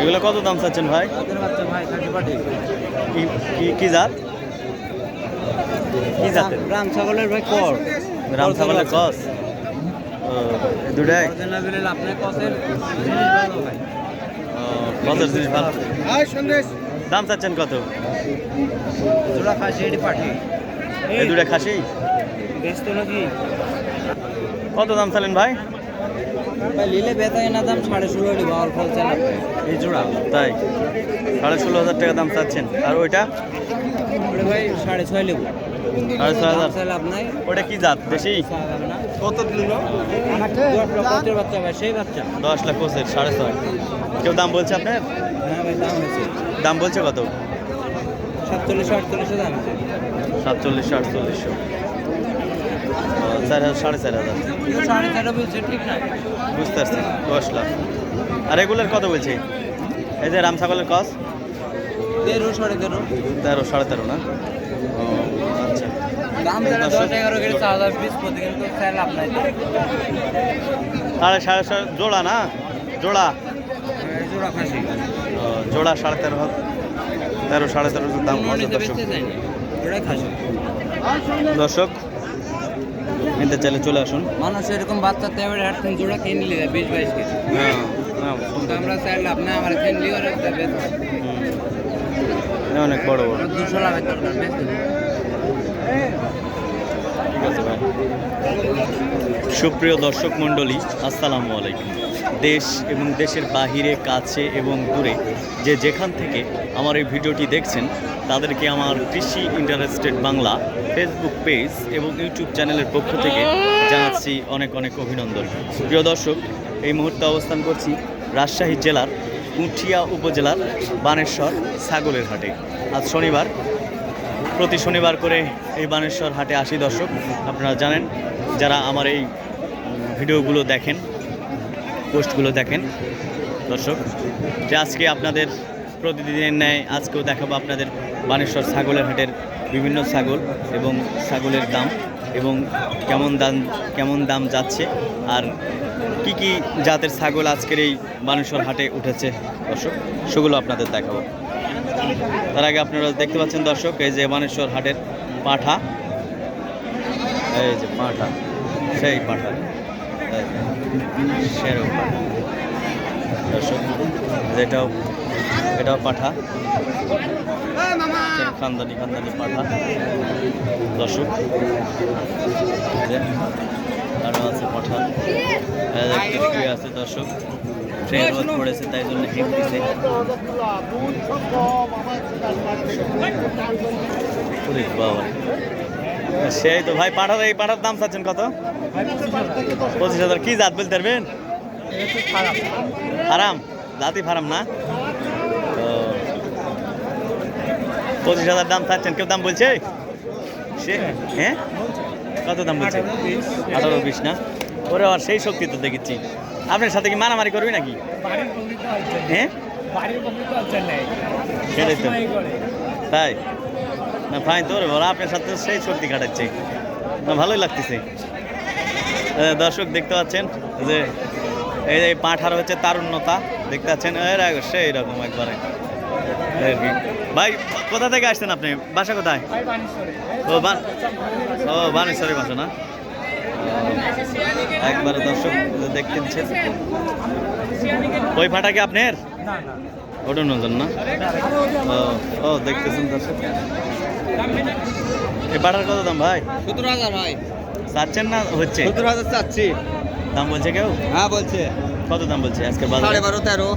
এগুলো কত দাম চাচ্ছেন ভাই? কি কি- কি জাত? কি জাতের? রাম ছাগলের ভাই কর। রাম ছাগলের কস? দুটাই? কসের জিনিস ভালো দাম চাচ্ছেন কত? জোড়া খাসি এটি পাঠি। এই দুটা খাসি? ব্যস্ত নাকি কত দাম চালেন ভাই? লিলে দাম সাড়ে ষোলো আটি বাউল ফল চাল। এই জোড়া তাই। সাড়ে ষোলো হাজার টাকা দাম চাচ্ছেন। আর ওইটা? ভাই সাড়ে ছয় লেবু। সাড়ে ছয় হাজার। আপনার ওটা কি জাত দেশি? কত দিল? বাচ্চা ভাই সেই বাচ্চা। দশ লাখ কোসের সাড়ে ছয়। কেউ দাম বলছে আপনার? হ্যাঁ ভাই দাম হয়েছে। দাম বলছে কত? সাতচল্লিশশো আটচল্লিশশো দাম সাতচল্লিশশো আটচল্লিশশো। চার হাজার সাড়ে চার হাজার। সাড়ে তেরো বলছে ঠিক না বুঝতে পারছি দশ লাখ। আর রেগুলার কত বলছে? এই যে রাম ছাগলের কস? তেরো সাড়ে তেরো। তেরো সাড়ে তেরো না? ও আচ্ছা। সাড়ে সাড়ে সাড়ে জোড়া না? জোড়া? জোড়া সাড়ে তেরো তেরো সাড়ে তেরো দাম দর্শক বেচতে চাইনি ওটাই খাসি দর্শক নিতে চাইলে চলে আসুন। মানুষ এরকম বাচ্চা তেমন এবারে তিন জোড়া কিনে নিলে বিশ বাইশ কেজি। হ্যাঁ। হ্যাঁ আমরা চাইলে আপনি আমার কিনলি অনেক বড় বড়। দুশো লাভের দরকার ঠিক আছে ভাই। সুপ্রিয় দর্শক মণ্ডলী আসসালামু আলাইকুম। দেশ এবং দেশের বাহিরে, কাছে এবং দূরে যে যেখান থেকে আমার এই ভিডিওটি দেখছেন, তাদেরকে আমার কৃষি ইন্টারেস্টেড বাংলা ফেসবুক পেজ এবং ইউটিউব চ্যানেলের পক্ষ থেকে জানাচ্ছি অনেক অনেক অভিনন্দন। প্রিয় দর্শক, এই মুহূর্তে অবস্থান করছি রাজশাহী জেলার উঠিয়া উপজেলার বানেশ্বর ছাগলের হাটে। আজ শনিবার, প্রতি শনিবার করে এই বানেশ্বর হাটে আসি দর্শক। আপনারা জানেন, যারা আমার এই ভিডিওগুলো দেখেন পোস্টগুলো দেখেন। দর্শক, যে আজকে আপনাদের প্রতিদিনের ন্যায় আজকেও দেখাবো আপনাদের বানেশ্বর ছাগলের হাটের বিভিন্ন ছাগল এবং ছাগলের দাম এবং কেমন দাম কেমন দাম যাচ্ছে আর কি কি জাতের ছাগল আজকের এই বানেশ্বর হাটে উঠেছে। দর্শক, সেগুলো আপনাদের দেখাবো। তার আগে আপনারা দেখতে পাচ্ছেন দর্শক, এই যে বানেশ্বর হাটের পাঠা। এই যে পাঠা, সেই পাঠা। পাঠা দর্শক যেটাও এটাও পাঠা সেই খানদানি খানদানি পাঠা। দর্শক আরও আছে পাঠা। এই যে আছে দর্শক। ট্রেন রোদ পড়েছে তাই জন্য হিট দিছে। বাবা। সেই তো ভাই পাঠার এই পাঠার দাম চাচ্ছেন কত? পঁচিশ হাজার। কি জাত বলতে পারবেন? ফারাম। জাতি ফারাম না? পঁচিশ হাজার দাম চাচ্ছেন। কেউ দাম বলছে? সে হ্যাঁ? কত দাম বলছে? আঠারো বিশ না? ওরে আর সেই শক্তি তো দেখেছি। আপনার সাথে কি মারামারি করবি নাকি? হ্যাঁ? সেটাই তো। তাই? না ফাইন তোর বলো আপনার সাথে সেই শক্তি কাটাচ্ছে। না ভালোই লাগতেছে। দর্শক দেখতে পাচ্ছেন যে এই যে পাঠার হচ্ছে তারুণ্যতা দেখতে পাচ্ছেন? এর সেই রকম একবারে। ভাই কোথা থেকে আসছেন আপনি? বাসা কোথায়? ও ও বানেশ্বরের বাসা না? একবারে দর্শক দেখতেছেন ওই ফাটা কি আপনার? ওটা নজন না? ও দেখতেছেন দর্শক। এই পাটার কত দাম ভাই? সতেরো হাজার ভাই। চাচ্ছেন না হচ্ছে? সতেরো হাজার চাচ্ছি। দাম বলছে কেউ? হ্যাঁ বলছে। কত দাম বলছে আজকে সাড়ে বারো তেরো।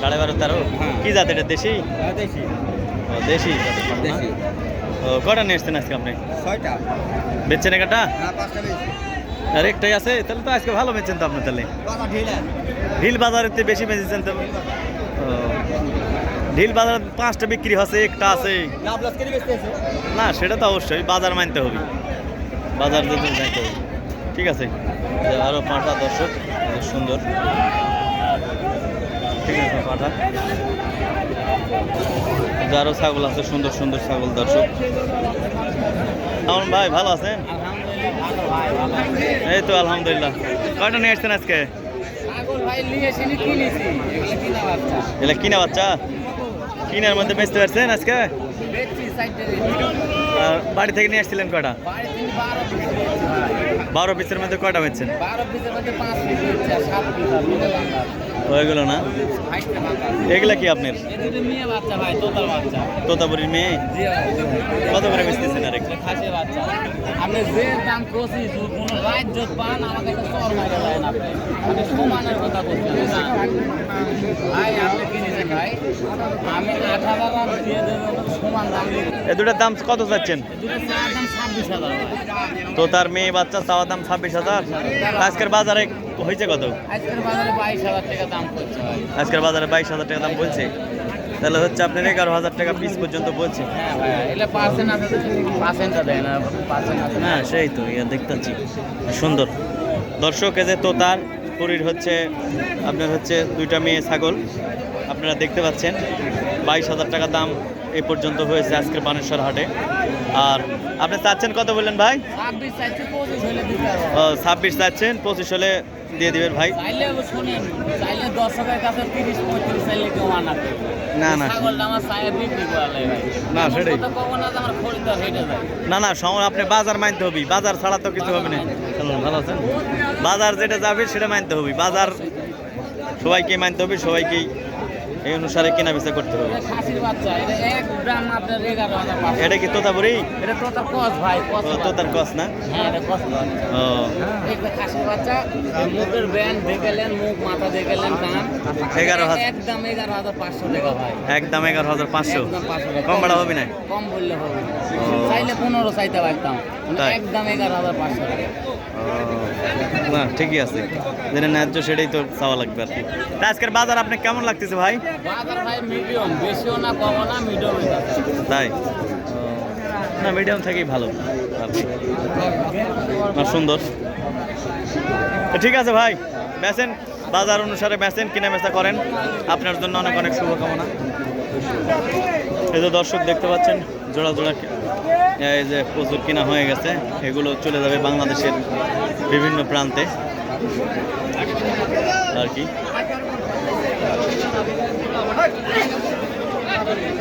সাড়ে বারো তেরো? হ্যাঁ। কি জাত এটা দেশি? দেখি ও দেশি ও কটা নিয়ে এসছেন আজকে আপনি? ছয়টা। বেচছেন একটা? হ্যাঁ আর একটাই আছে? তাহলে তো আজকে ভালো বেচছেন তো আপনি তাহলে। ঢিল বাজারের বেশি বেচেছেন তো? ঢিল বাজার পাঁচটা বিক্রি হচ্ছে একটা আছে। না সেটা তো অবশ্যই বাজার মানতে হবে। বাজার যদি যাইতে হবে। ঠিক আছে? আরও পাঁঠা দর্শক সুন্দর। ঠিক আছে পাঁঠা আরও ছাগল আছে সুন্দর সুন্দর ছাগল দর্শক। আমার ভাই ভালো আছেন? এই তো আলহামদুলিল্লাহ। কয়টা নিয়ে আসছেন আজকে? এগুলা কিনা বাচ্চা? কিনার মধ্যে বেচতে পারছেন আজকে? আর বাড়ি থেকে নিয়ে আসছিলেন কটা বারো পিসের মধ্যে কটা বেচছেন? আর আর ওইগুলো না? এগুলা কি আপনার? তোতাপুরির মেয়ে? কত করে বেচতেছেন আমাকে একটা আপনি আমি কথা বলছি না ভাই আপনি কিনেছেন ভাই আমি আট হাজার টাকা দিয়ে সমান দাম এ দুটার দাম কত চাচ্ছেন? তো তার মেয়ে বাচ্চা চাওয়ার দাম ছাব্বিশ হাজার। আজকের বাজারে হয়েছে কত? আজকের বাজারে বাইশ হাজার টাকা দাম করছে আজকের বাজারে বাইশ হাজার টাকা দাম বলছে। তাহলে হচ্ছে আপনার এগারো হাজার টাকা পিস পর্যন্ত বলছে হ্যাঁ হ্যাঁ সেই তো ইয়া দেখতেছি সুন্দর। দর্শক এই যে তোতার পুরীর হচ্ছে আপনার হচ্ছে দুইটা মেয়ে ছাগল। আপনারা দেখতে পাচ্ছেন বাইশ হাজার টাকা দাম এ পর্যন্ত হয়েছে আজকের বানেশ্বর হাটে। আর আপনি চাচ্ছেন কত বললেন ভাই? ছাব্বিশ চাচ্ছেন পঁচিশ হলে দিয়ে দিবেন ভাই। না, না। সেটাই। না যে আমার খরিদ্দার হেঁটে যায়। না আপনি বাজার মানতে হবে বাজার ছাড়া তো কিছু হবে না। ভালো আছেন? বাজার যেটা যাবে সেটা মানতে হবে। বাজার সবাইকে মানতে হবে সবাইকেই এই অনুসারে কেনা বেচা করতে হবে। এটা কি তোতাপুরি? তোতার কস না? এগারো। একদম এগারো হাজার পাঁচশো। একদম একদম কম বাড়া হবে না? কম বললে হবে। চাইলে পনেরো চাইতে মানে একদম এগারো হাজার পাঁচশো টাকা। না ঠিকই আছে। যেটা ন্যায্য সেটাই তো চাওয়া লাগবে আর কি। তা আজকের বাজার আপনি কেমন লাগতেছে ভাই? বাজার ভাই মিডিয়াম না কমও না মিডিয়াম তাই? না মিডিয়াম থেকেই ভালো। না সুন্দর। ঠিক আছে ভাই বেচেন। বাজার অনুসারে বেচেন, কিনে বেচা করেন, আপনার জন্য অনেক অনেক শুভকামনা। এই যে দর্শক দেখতে পাচ্ছেন, জোড়া জোড়া এই যে প্রচুর কিনা হয়ে গেছে, এগুলো চলে যাবে বাংলাদেশের বিভিন্ন প্রান্তে। আর কি?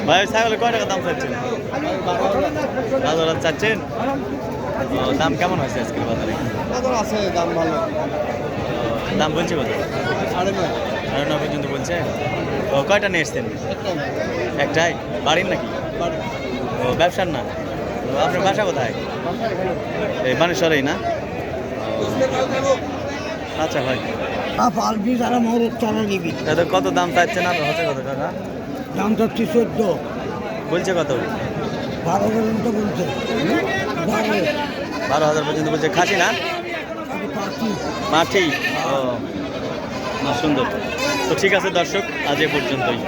ভাই ছাগলের কয় টাকা দাম চাচ্ছেন? বারো হাজার চাচ্ছেন? দাম কেমন হয়েছে আজকের বাজারে আছে, দাম ভালো। দাম বলছে কত? সাড়ে নয় সাড়ে নয় পর্যন্ত বলছে? ও কয়টা নিয়ে এসছেন? একটাই? বাড়ির নাকি? ও ব্যবসার না? আপনার বাসা কোথায়? এই বানেশ্বরেই না? আচ্ছা ভাই। পালবি তারা মরদ চারা নিবি কত দাম চাচ্ছেন আর হচ্ছে কত টাকা? দাম চাচ্ছি চোদ্দ বলছে কত? বারো পর্যন্ত বলছে। বারো হাজার পর্যন্ত বলছে। খাসি না? মাঠেই না সুন্দর। তো ঠিক আছে দর্শক আজ এ পর্যন্তই।